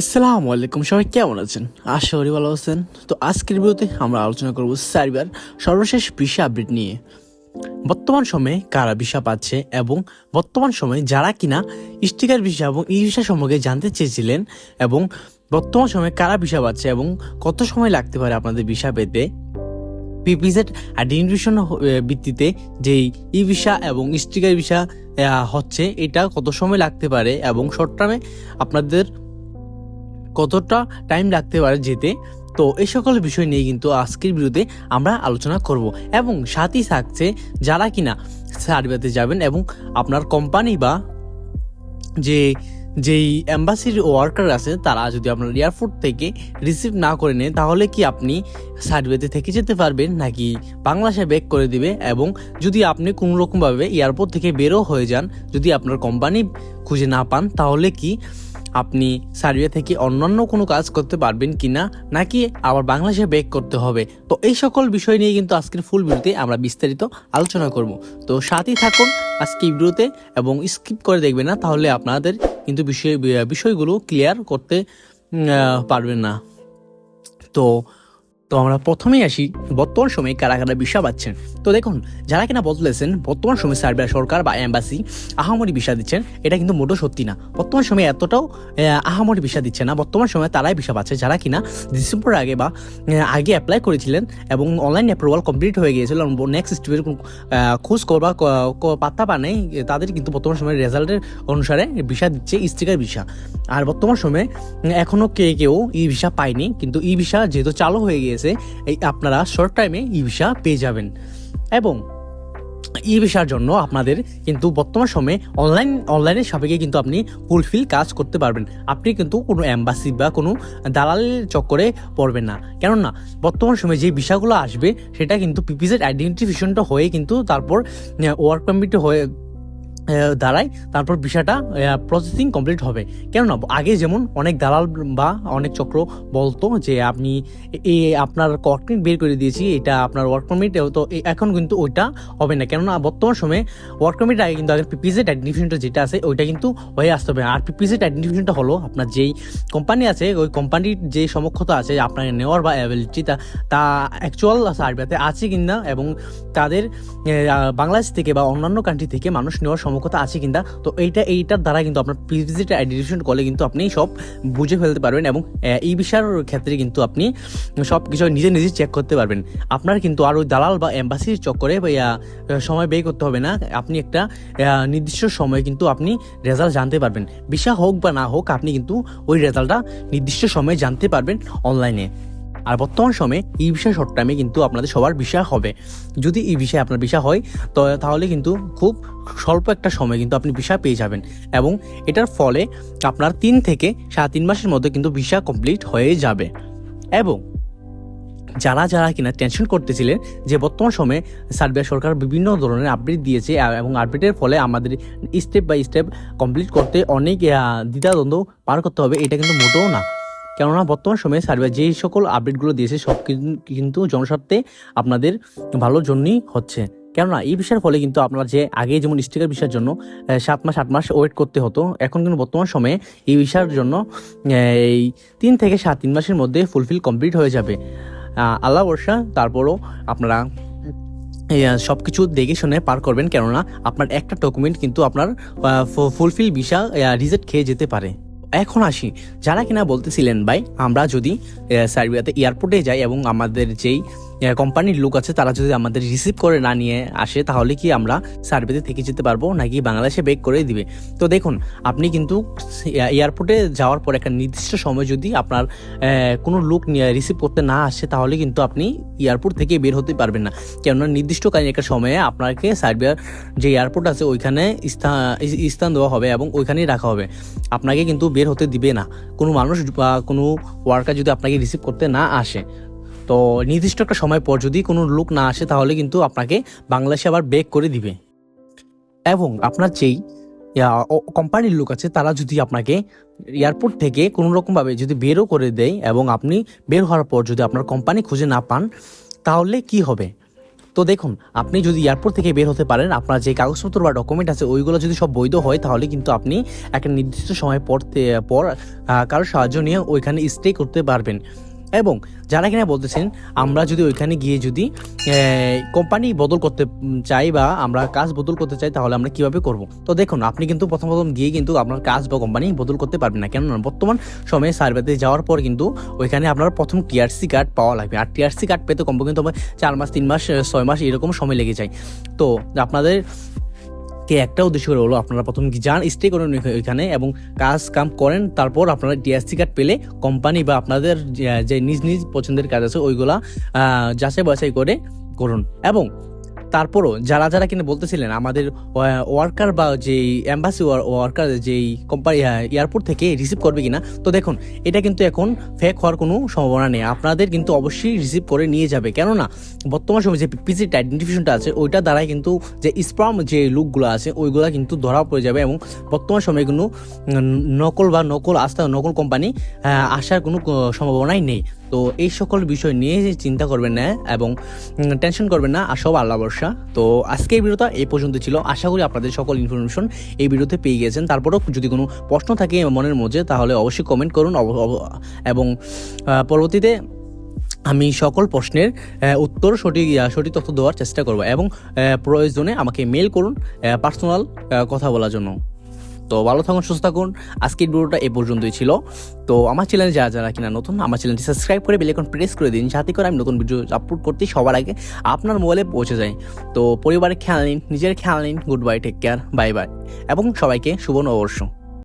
আসসালামু আলাইকুম, সবাই কেমন আছেন? আশা করি ভালো আছেন। তো আজকের ভিডিওতে আমরা আলোচনা করব সার্বিয়ার সর্বশেষ ভিসা আপডেট নিয়ে। বর্তমান সময়ে কারা ভিসা পাচ্ছে এবং বর্তমান সময়ে যারা কিনা স্টিকার ভিসা এবং ই ভিসা সম্পর্কে জানতে চেয়েছিলেন এবং বর্তমান সময়ে কারা ভিসা পাচ্ছে এবং কত সময় লাগতে পারে আপনাদের ভিসা পেতে। পিপিজেড আইডেন্টিফিকেশন ভিত্তিতে যেই ই ভিসা এবং স্টিকার ভিসা হচ্ছে, এটা কত সময় লাগতে পারে এবং শর্ট টার্মে আপনাদের কতটা টাইম লাগতে পারে যেতে? তো এই সকল বিষয় নিয়ে কিন্তু আজকের ভিডিওতে আমরা আলোচনা করব এবং সাথেই থাকছে যারা কিনা সার্ভেতে যাবেন এবং আপনার কোম্পানি বা যে, যেই অ্যাম্বাসির ওয়ার্কার আছে, তারা যদি আপনার এয়ারপোর্ট থেকে রিসিভ না করে নেয়, তাহলে কি আপনি সার্ভেতে থেকে যেতে পারবেন নাকি বাংলাদেশে ব্যাক করে দিবে? এবং যদি আপনি কোনো রকমভাবে এয়ারপোর্ট থেকে বেরো হয়ে যান, যদি আপনার কোম্পানি খুঁজে না পান, তাহলে কি আপনি সার্বিয়া থেকে অন্যান্য কোনো কাজ করতে পারবেন কি না নাকি আবার বাংলাদেশে ব্যাক করতে হবে? তো এই সকল বিষয় নিয়ে কিন্তু আজকের ফুল ভিডিওতে আমরা বিস্তারিত আলোচনা করব। তো সাথেই থাকুন আজকে ভিডিওতে এবং স্কিপ করে দেখবেন না, তাহলে আপনাদের কিন্তু বিষয়, বিষয়গুলো ক্লিয়ার করতে পারবেন না। তো তো আমরা প্রথমেই আসি বর্তমান সময়ে কারা কারা ভিসা পাচ্ছেন। তো দেখুন, যারা কিনা বদলেছেন, বর্তমান সময়ে সার্বিয়া সরকার বা এম্বাসি আহামরি ভিসা দিচ্ছেন, এটা কিন্তু মোটেও সত্যি না। বর্তমান সময়ে এতটাও আহামরি ভিসা দিচ্ছে না। বর্তমান সময়ে তারাই ভিসা পাচ্ছে। যারা কিনা ডিসেম্বর আগে বা আগে অ্যাপ্লাই করেছিলেন এবং অনলাইন অ্যাপ্রুভাল কমপ্লিট হয়ে গিয়েছিল নেক্সট স্টেপের খোঁজ করবা পাত্তা পা নেই, তাদের কিন্তু বর্তমান সময়ে রেজাল্টের অনুসারে ভিসা দিচ্ছে স্টিকার ভিসা। আর বর্তমান সময়ে এখনও কে কেউ ই ভিসা পায়নি, কিন্তু ই ভিসা যেহেতু চালু হয়ে গিয়েছে এই আপনারা শর্ট টাইমে ই ভিসা পেয়ে যাবেন। এবং ই ভিসার জন্য আপনাদের কিন্তু বর্তমান সময়ে অনলাইন অনলাইনের সাপেক্ষে কিন্তু আপনি ফুলফিল কাজ করতে পারবেন। আপনি কিন্তু কোনো অ্যাম্বাসি বা কোনো দালালের চক্করে পড়বেন না। কেননা, বর্তমান সময়ে যে ভিসাগুলো আসবে, সেটা কিন্তু পিপিজেড আইডেন্টিফিকেশনটা হয়ে কিন্তু তারপর ওয়ার্ক পারমিট হয়ে দাঁড়ায়, তারপর ভিসাটা প্রসেসিং কমপ্লিট হবে। কেননা, আগে যেমন অনেক দালাল বা অনেক চক্র বলতো যে, আপনি এই আপনার ওয়ার্ক পারমিট বের করে দিয়েছি, এটা আপনার ওয়ার্ক পারমিট তো এখন কিন্তু ওইটা হবে না। কেননা, বর্তমান সময়ে ওয়ার্ক পারমিট আগে কিন্তু আগে পিপিজেড আইডেন্টিফিকেশনটা যেটা আছে, ওইটা কিন্তু হয়ে আসতে হবে। আর পিপিজেড আইডেন্টিফিকেশনটা হলো আপনার যেই কোম্পানি আছে, ওই কোম্পানির যে সমক্ষতা আছে, আপনার নেওয়ার বা অ্যাবিলিটি তা তা অ্যাকচুয়াল সার্ভেতে আছে কিনা, এবং তাদের বাংলাদেশ থেকে বা অন্যান্য কান্ট্রি থেকে মানুষ নেওয়ার সমক্ষতা আছে কিনা, তো এইটা, এইটার দ্বারা কিন্তু আপনার পিভিজিট আইডেন্টিফিকেশন করলে কিন্তু আপনি সব বুঝে ফেলতে পারবেন এবং এই বিষয়ের ক্ষেত্রে কিন্তু আপনি সব কিছু নিজে নিজে চেক করতে পারবেন। আপনার কিন্তু আর ওই দালাল বা এম্বাসির চক্করে সময় ব্যয় করতে হবে না। আপনি একটা নির্দিষ্ট সময়ে কিন্তু আপনি রেজাল্ট জানতে পারবেন। ভিসা হোক বা না হোক, আপনি কিন্তু ওই রেজাল্টটা নির্দিষ্ট সময়ে জানতে পারবেন অনলাইনে আর বর্তমান সময়ে ই ভিসা শর্ট টাইমে কিন্তু আপনাদের সবার ভিসা হবে। যদি ই ভিসায় আপনার ভিসা হয়, তো তাহলে কিন্তু খুব স্বল্প একটা সময় কিন্তু আপনি ভিসা পেয়ে যাবেন এবং এটার ফলে আপনার তিন থেকে সাড়ে তিন মাসের মধ্যে কিন্তু ভিসা কমপ্লিট হয়ে যাবে। এবং যারা যারা কিনা টেনশন করতেছিলেন যে বর্তমান সময়ে সার্বিয়া সরকার বিভিন্ন ধরনের আপডেট দিয়েছে এবং আপডেটের ফলে আমাদের স্টেপ বাই স্টেপ কমপ্লিট করতে অনেক দ্বিধাদ্বন্দ্ব পার করতে হবে, এটা কিন্তু মোটেও না। কেননা বর্তমান সময়ে সার্বিয়া যেই সকল আপডেটগুলো দিয়েছে, সব কিন- কিন্তু জনস্বার্থে আপনাদের ভালোর জন্যই হচ্ছে। কেননা এই বিষয়ের ফলে কিন্তু আপনার যে আগে যেমন স্টিকার বিষয়ের জন্য সাত মাস, আট মাস ওয়েট করতে হতো, এখন কিন্তু বর্তমান সময়ে এই বিষয়ের জন্য এই তিন থেকে সাত, তিন মাসের মধ্যে ফুলফিল কমপ্লিট হয়ে যাবে। আল্লাহ বর্ষা তারপরও আপনারা সব কিছু দেখে শুনে পার করবেন, কেননা আপনার একটা ডকুমেন্ট কিন্তু আপনার ফুলফিল ভিসা রিজেক্ট খেয়ে যেতে পারে। এখন আসি। যারা কিনা বলতেছিলেন ভাই আমরা যদি সার্বিয়াতে এয়ারপোর্টে যাই এবং আমাদের যেই কোম্পানির লোক আছে, তারা যদি আমাদের রিসিভ করে না নিয়ে আসে, তাহলে কি আমরা সার্বিয়াতে থেকে যেতে পারব, নাকি বাংলাদেশে বেক করে দিবে? তো দেখুন, আপনি কিন্তু এয়ারপোর্টে যাওয়ার পর একটা নির্দিষ্ট সময় যদি আপনার কোনো লোক রিসিভ করতে না আসে, তাহলে কিন্তু আপনি এয়ারপোর্ট থেকে বের হতে পারবেন না। কেননা নির্দিষ্ট একটা সময়ে আপনাকে সার্বিয়ার যে এয়ারপোর্ট আছে, ওইখানে স্থান দেওয়া হবে এবং ওইখানেই রাখা হবে। আপনাকে কিন্তু বের হতে দিবে না। কোনো মানুষ বা কোনো ওয়ার্কার যদি আপনাকে রিসিভ করতে না আসে তো নির্দিষ্ট একটা সময় পর যদি কোনো লোক না আসে, তাহলে কিন্তু আপনাকে বাংলাদেশে আবার বেক করে দিবে। এবং আপনার যেই কোম্পানির লোক আছে, তারা যদি আপনাকে এয়ারপোর্ট থেকে কোনো রকমভাবে যদি বেরও করে দেয় এবং আপনি বের হওয়ার পর যদি আপনার কোম্পানি খুঁজে না পান, তাহলে কি হবে? তো দেখুন, আপনি যদি এয়ারপোর্ট থেকে বের হতে পারেন, আপনার যে কাগজপত্র বা ডকুমেন্ট আছে, ওইগুলো যদি সব বৈধ হয়, তাহলে কিন্তু আপনি একটা নির্দিষ্ট সময় পর পর কারোর সাহায্য নিয়ে ওইখানে স্টে করতে পারবেন। এবং যারা কিনা বলতেছেন, আমরা যদি ওইখানে গিয়ে যদি কোম্পানি বদল করতে চাই বা আমরা কাজ বদল করতে চাই, তাহলে আমরা কীভাবে করব? তো দেখুন, আপনি কিন্তু প্রথম প্রথম গিয়ে কিন্তু আপনার কাজ বা কোম্পানি বদল করতে পারবেন না। কেননা বর্তমান সময়ে সার্ভেতে যাওয়ার পর কিন্তু ওইখানে আপনার প্রথম টিআরসি কার্ড পাওয়া লাগবে। আর টিআরসি কার্ড পেতে কমপক্ষে কিন্তু চার মাস, তিন মাস, ছয় মাস এরকম সময় লেগে যায়। তো আপনাদের কে একটা উদ্দেশ্য করে হলো আপনারা প্রথম কি যান স্টে করেন ওইখানে এবং কাজ কাম করেন, তারপর আপনারা ডিএসসি কার্ড পেলে কোম্পানি বা আপনাদের যে- নিজ নিজ পছন্দের কাজ আছে, ওইগুলা যাচাই বাছাই করে করুন। এবং তারপরও যারা যারা কিনা বলতেছিলেন আমাদের ওয়ার্কার বা যেই অ্যাম্বাসি ওয়ার্কার যেই কোম্পানি এয়ারপোর্ট থেকে রিসিভ করবে কিনা, তো দেখুন, এটা কিন্তু এখন ফেক হওয়ার কোনো সম্ভাবনা নেই। আপনাদের কিন্তু অবশ্যই রিসিভ করে নিয়ে যাবে। কেননা, বর্তমান সময়ে যে পিসিট আইডেন্টিফিকেশনটা আছে, ওইটা দ্বারাই কিন্তু যে স্পাম যে লুকগুলো আছে, ওইগুলো কিন্তু ধরা পড়ে যাবে এবং বর্তমান সময়ে কোনো নকল বা নকল আস্থা, নকল কোম্পানি আসার কোনো সম্ভাবনাই নেই। তো এই সকল বিষয় নিয়ে চিন্তা করবেন না এবং টেনশন করবেন না, আর সব আল্লাহ ভরসা। তো আজকে এই ভিডিওটা এই পর্যন্ত ছিল। আশা করি আপনাদের সকল ইনফরমেশন এই ভিডিওতে পেয়ে গেছেন তারপরেও যদি কোনো প্রশ্ন থাকে মনের মধ্যে, তাহলে অবশ্যই কমেন্ট করুন। এবং পরবর্তীতে আমি সকল প্রশ্নের উত্তর সঠিক সঠিক তথ্য দেওয়ার চেষ্টা করব এবং প্রয়োজনে আমাকে মেল করুন পার্সোনাল কথা বলার জন্য। তো ভালো থাকুন, সুস্থ থাকুন। আজকের ভিডিওটা এ পর্যন্তই ছিল। তো আমার চ্যানেলে যারা যারা কিনা নতুন, আমার চ্যানেলটি সাবস্ক্রাইব করে বেলেকন প্রেস করে দিন। যাতে করে আমি নতুন ভিডিও আপলোড করতে সবার আগে আপনার মোবাইলে পৌঁছে যায় তো পরিবারের খেয়াল নিন, নিজের খেয়াল নিন। Good bye take care bye bye এবং সবাইকে শুভ নববর্ষ।